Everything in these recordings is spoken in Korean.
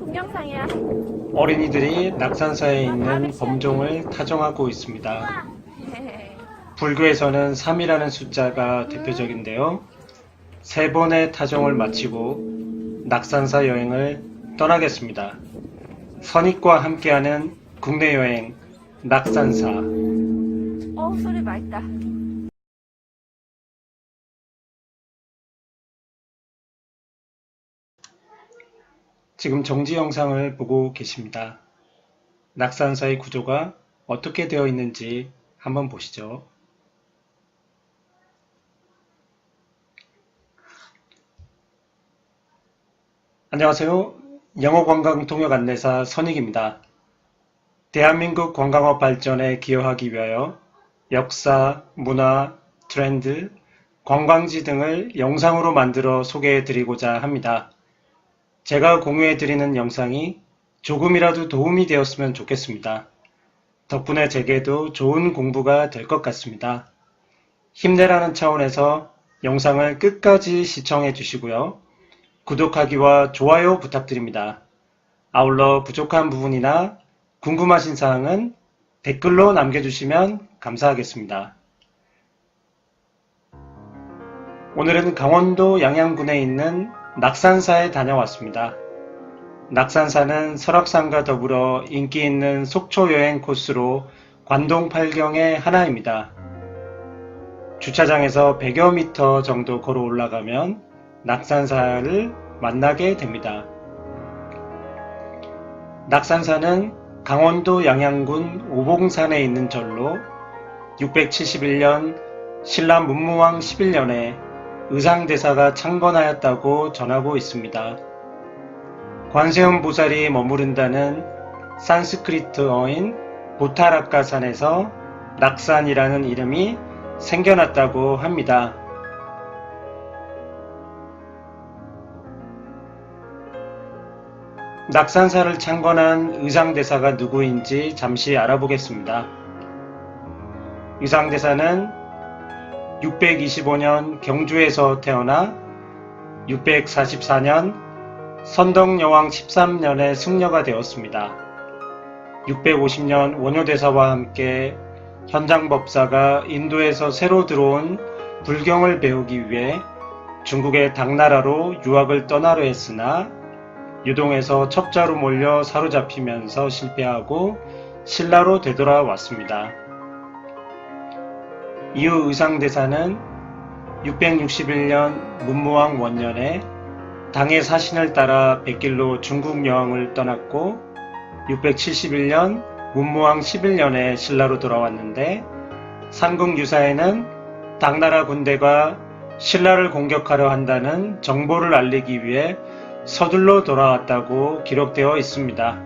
동영상이야. 어린이들이 낙산사에 있는 범종을 타종하고 있습니다. 불교에서는 3이라는 숫자가 대표적인데요. 세 번의 타종을 마치고 낙산사 여행을 떠나겠습니다. 선익과 함께하는 국내 여행 낙산사. 어 소리 맑다. 지금 정지 영상을 보고 계십니다. 낙산사의 구조가 어떻게 되어 있는지 한번 보시죠. 안녕하세요. 영어관광통역 안내사 선익입니다. 대한민국 관광업 발전에 기여하기 위하여 역사, 문화, 트렌드, 관광지 등을 영상으로 만들어 소개해 드리고자 합니다. 제가 공유해 드리는 영상이 조금이라도 도움이 되었으면 좋겠습니다. 덕분에 제게도 좋은 공부가 될 것 같습니다. 힘내라는 차원에서 영상을 끝까지 시청해 주시고요. 구독하기와 좋아요 부탁드립니다. 아울러 부족한 부분이나 궁금하신 사항은 댓글로 남겨주시면 감사하겠습니다. 오늘은 강원도 양양군에 있는 낙산사에 다녀왔습니다. 낙산사는 설악산과 더불어 인기 있는 속초 여행 코스로 관동 8경의 하나입니다. 주차장에서 100여 미터 정도 걸어 올라가면 낙산사를 만나게 됩니다. 낙산사는 강원도 양양군 오봉산에 있는 절로 671년 신라 문무왕 11년에 의상대사가 창건하였다고 전하고 있습니다. 관세음 보살이 머무른다는 산스크리트어인 보타라카 산에서 낙산이라는 이름이 생겨났다고 합니다. 낙산사를 창건한 의상대사가 누구인지 잠시 알아보겠습니다. 의상대사는 625년 경주에서 태어나 644년 선덕여왕 13년에 승려가 되었습니다. 650년 원효대사와 함께 현장법사가 인도에서 새로 들어온 불경을 배우기 위해 중국의 당나라로 유학을 떠나려 했으나 유동에서 첩자로 몰려 사로잡히면서 실패하고 신라로 되돌아왔습니다. 이후 의상대사는 661년 문무왕 원년에 당의 사신을 따라 백길로 중국 여행을 떠났고 671년 문무왕 11년에 신라로 돌아왔는데 삼국유사에는 당나라 군대가 신라를 공격하려 한다는 정보를 알리기 위해 서둘러 돌아왔다고 기록되어 있습니다.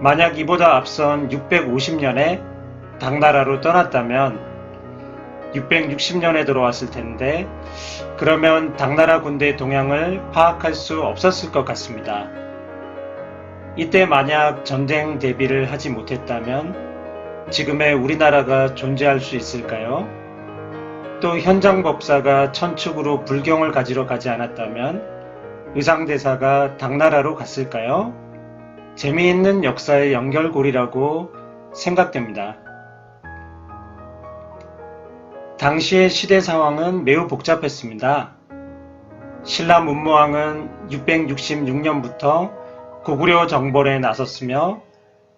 만약 이보다 앞선 650년에 당나라로 떠났다면 660년에 돌아왔을 텐데 그러면 당나라 군대의 동향을 파악할 수 없었을 것 같습니다. 이때 만약 전쟁 대비를 하지 못했다면 지금의 우리나라가 존재할 수 있을까요? 또 현장 법사가 천축으로 불경을 가지러 가지 않았다면 의상대사가 당나라로 갔을까요? 재미있는 역사의 연결고리라고 생각됩니다. 당시의 시대 상황은 매우 복잡했습니다. 신라 문무왕은 666년부터 고구려 정벌에 나섰으며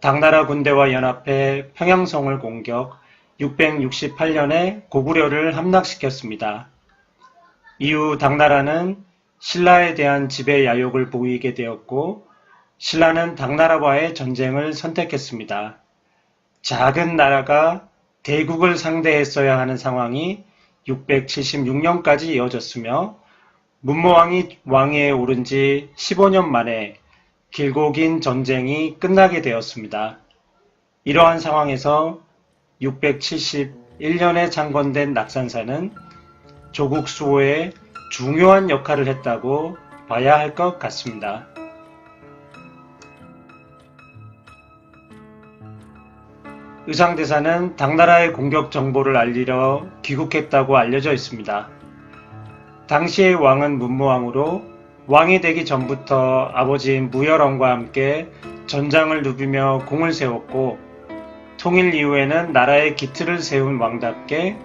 당나라 군대와 연합해 평양성을 공격, 668년에 고구려를 함락시켰습니다. 이후 당나라는 신라에 대한 지배 야욕을 보이게 되었고 신라는 당나라와의 전쟁을 선택했습니다. 작은 나라가 대국을 상대했어야 하는 상황이 676년까지 이어졌으며 문무왕이 왕위에 오른 지 15년 만에 길고 긴 전쟁이 끝나게 되었습니다. 이러한 상황에서 671년에 창건된 낙산사는 조국 수호에 중요한 역할을 했다고 봐야 할 것 같습니다. 의상대사는 당나라의 공격 정보를 알리려 귀국했다고 알려져 있습니다. 당시의 왕은 문무왕으로 왕이 되기 전부터 아버지인 무열왕과 함께 전장을 누비며 공을 세웠고 통일 이후에는 나라의 기틀을 세운 왕답게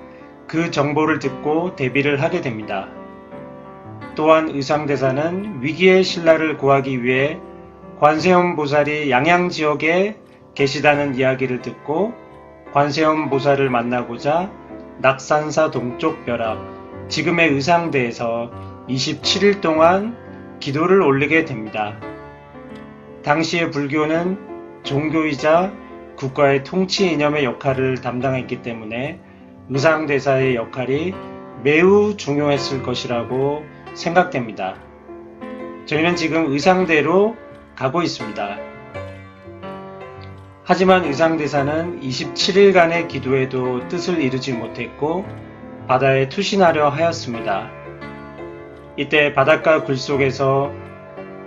그 정보를 듣고 대비를 하게 됩니다. 또한 의상대사는 위기의 신라를 구하기 위해 관세음 보살이 양양 지역에 계시다는 이야기를 듣고 관세음 보살을 만나고자 낙산사 동쪽 벼락, 지금의 의상대에서 27일 동안 기도를 올리게 됩니다. 당시의 불교는 종교이자 국가의 통치 이념의 역할을 담당했기 때문에 의상대사의 역할이 매우 중요했을 것이라고 생각됩니다. 저희는 지금 의상대로 가고 있습니다. 하지만 의상대사는 27일간의 기도에도 뜻을 이루지 못했고 바다에 투신하려 하였습니다. 이때 바닷가 굴 속에서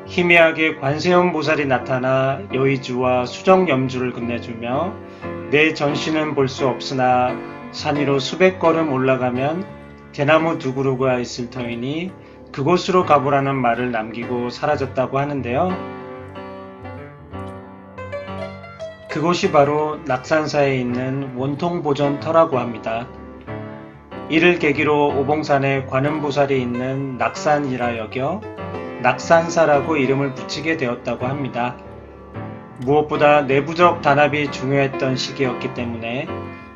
희미하게 관세음 보살이 나타나 여의주와 수정 염주를 끝내주며 내 전신은 볼 수 없으나 산 위로 수백 걸음 올라가면 대나무 두 그루가 있을 터이니 그곳으로 가보라는 말을 남기고 사라졌다고 하는데요. 그곳이 바로 낙산사에 있는 원통보전터라고 합니다. 이를 계기로 오봉산에 관음보살이 있는 낙산이라 여겨 낙산사라고 이름을 붙이게 되었다고 합니다. 무엇보다 내부적 단합이 중요했던 시기였기 때문에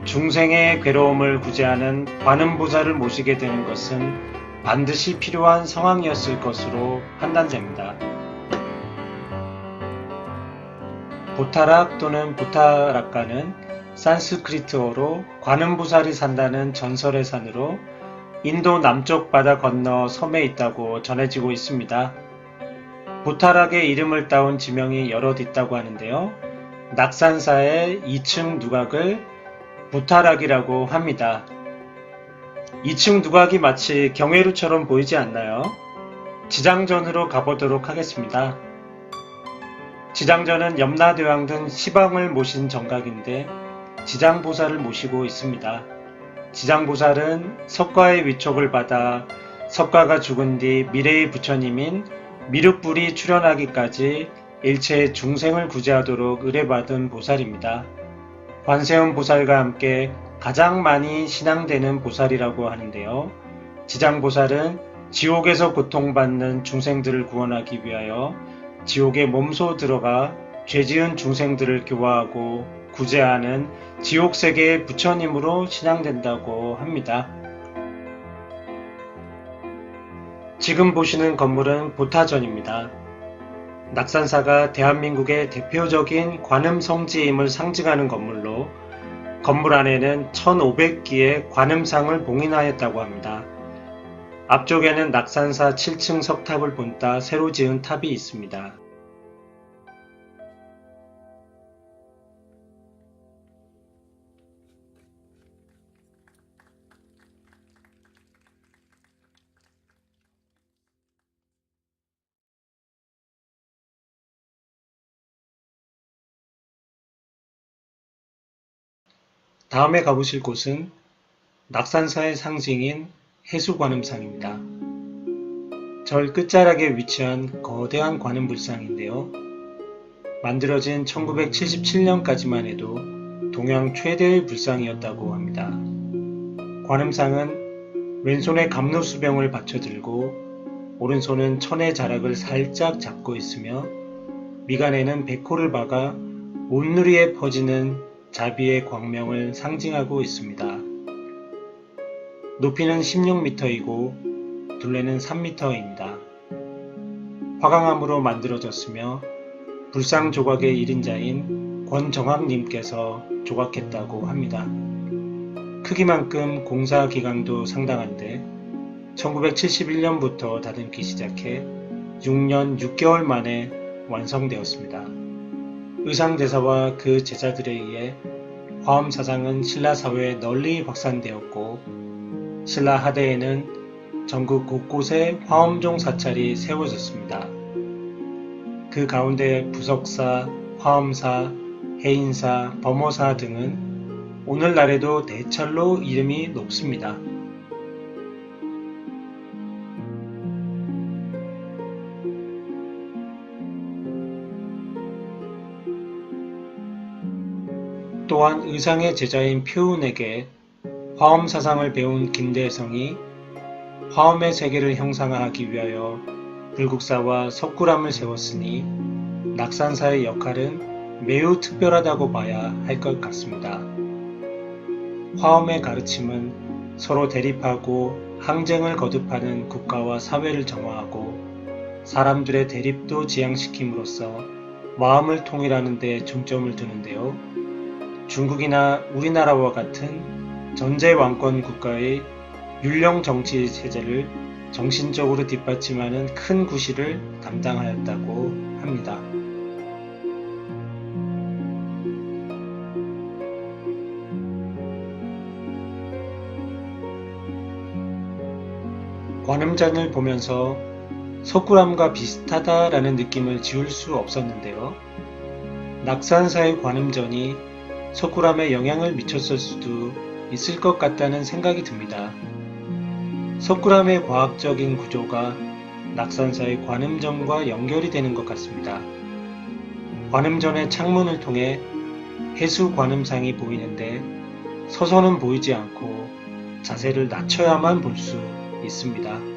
중생의 괴로움을 구제하는 관음보살을 모시게 되는 것은 반드시 필요한 상황이었을 것으로 판단됩니다. 보타락 또는 보타락가는 산스크리트어로 관음보살이 산다는 전설의 산으로 인도 남쪽 바다 건너 섬에 있다고 전해지고 있습니다. 보타락의 이름을 따온 지명이 여럿 있다고 하는데요. 낙산사의 2층 누각을 보타락이라고 합니다. 2층 누각이 마치 경회루처럼 보이지 않나요? 지장전으로 가보도록 하겠습니다. 지장전은 염라대왕 등 시방을 모신 정각인데 지장보살을 모시고 있습니다. 지장보살은 석가의 위촉을 받아 석가가 죽은 뒤 미래의 부처님인 미륵불이 출현하기까지 일체의 중생을 구제하도록 의뢰받은 보살입니다. 관세음 보살과 함께 가장 많이 신앙되는 보살이라고 하는데요. 지장보살은 지옥에서 고통받는 중생들을 구원하기 위하여 지옥에 몸소 들어가 죄지은 중생들을 교화하고 구제하는 지옥 세계의 부처님으로 신앙된다고 합니다. 지금 보시는 건물은 보타전입니다. 낙산사가 대한민국의 대표적인 관음 성지임을 상징하는 건물로 건물 안에는 1500기의 관음상을 봉인하였다고 합니다. 앞쪽에는 낙산사 7층 석탑을 본따 새로 지은 탑이 있습니다. 다음에 가보실 곳은 낙산사의 상징인 해수관음상입니다. 절 끝자락에 위치한 거대한 관음불상인데요. 만들어진 1977년까지만 해도 동양 최대의 불상이었다고 합니다. 관음상은 왼손에 감로수병을 받쳐들고 오른손은 천의 자락을 살짝 잡고 있으며 미간에는 백호를 박아 온누리에 퍼지는 자비의 광명을 상징하고 있습니다. 높이는 16m이고 둘레는 3m입니다. 화강암으로 만들어졌으며 불상 조각의 1인자인 권정학님께서 조각했다고 합니다. 크기만큼 공사 기간도 상당한데 1971년부터 다듬기 시작해 6년 6개월 만에 완성되었습니다. 의상대사와 그 제자들에 의해 화엄사상은 신라사회에 널리 확산되었고 신라 하대에는 전국 곳곳에 화엄종 사찰이 세워졌습니다. 그 가운데 부석사, 화엄사, 해인사, 범어사 등은 오늘날에도 대철로 이름이 높습니다. 또한 의상의 제자인 표운에게 화엄 사상을 배운 김대성이 화엄의 세계를 형상화하기 위하여 불국사와 석굴암을 세웠으니 낙산사의 역할은 매우 특별하다고 봐야 할 것 같습니다. 화엄의 가르침은 서로 대립하고 항쟁을 거듭하는 국가와 사회를 정화하고 사람들의 대립도 지양시킴으로써 마음을 통일하는 데 중점을 두는데요. 중국이나 우리나라와 같은 전제 왕권 국가의 율령 정치 체제를 정신적으로 뒷받침하는 큰 구실을 담당하였다고 합니다. 관음전을 보면서 석굴암과 비슷하다라는 느낌을 지울 수 없었는데요. 낙산사의 관음전이 석굴암에 영향을 미쳤을 수도 있을 것 같다는 생각이 듭니다. 석굴암의 과학적인 구조가 낙산사의 관음전과 연결이 되는 것 같습니다. 관음전의 창문을 통해 해수 관음상이 보이는데 서서는 보이지 않고 자세를 낮춰야만 볼 수 있습니다.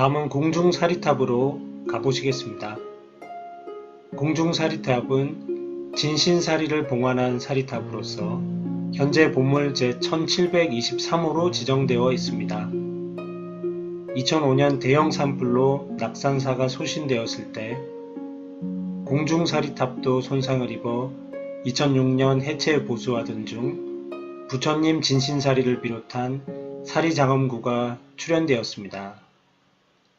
다음은 공중사리탑으로 가보시겠습니다. 공중사리탑은 진신사리를 봉안한 사리탑으로서 현재 보물 제1723호로 지정되어 있습니다. 2005년 대형 산불로 낙산사가 소신되었을 때 공중사리탑도 손상을 입어 2006년 해체 보수하던 중 부처님 진신사리를 비롯한 사리장엄구가 출현되었습니다.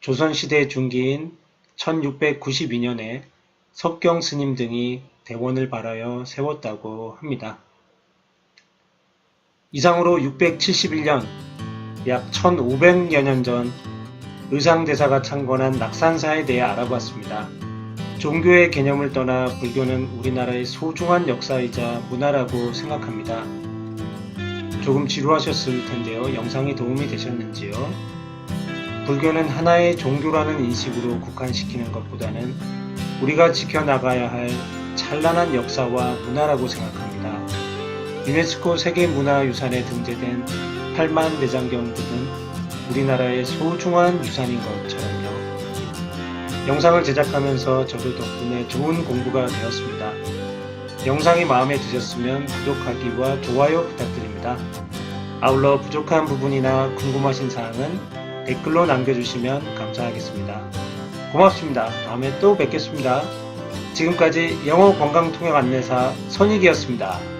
조선시대 중기인 1692년에 석경 스님 등이 대원을 발하여 세웠다고 합니다. 이상으로 671년, 약 1500여 년 전 의상대사가 창건한 낙산사에 대해 알아봤습니다. 종교의 개념을 떠나 불교는 우리나라의 소중한 역사이자 문화라고 생각합니다. 조금 지루하셨을 텐데요. 영상이 도움이 되셨는지요? 불교는 하나의 종교라는 인식으로 국한시키는 것보다는 우리가 지켜나가야 할 찬란한 역사와 문화라고 생각합니다. 유네스코 세계문화유산에 등재된 8만 대장경 등은 우리나라의 소중한 유산인 것처럼요. 영상을 제작하면서 저도 덕분에 좋은 공부가 되었습니다. 영상이 마음에 드셨으면 구독하기와 좋아요 부탁드립니다. 아울러 부족한 부분이나 궁금하신 사항은 댓글로 남겨주시면 감사하겠습니다. 고맙습니다. 다음에 또 뵙겠습니다. 지금까지 영어 관광 통역 안내사 선익이었습니다.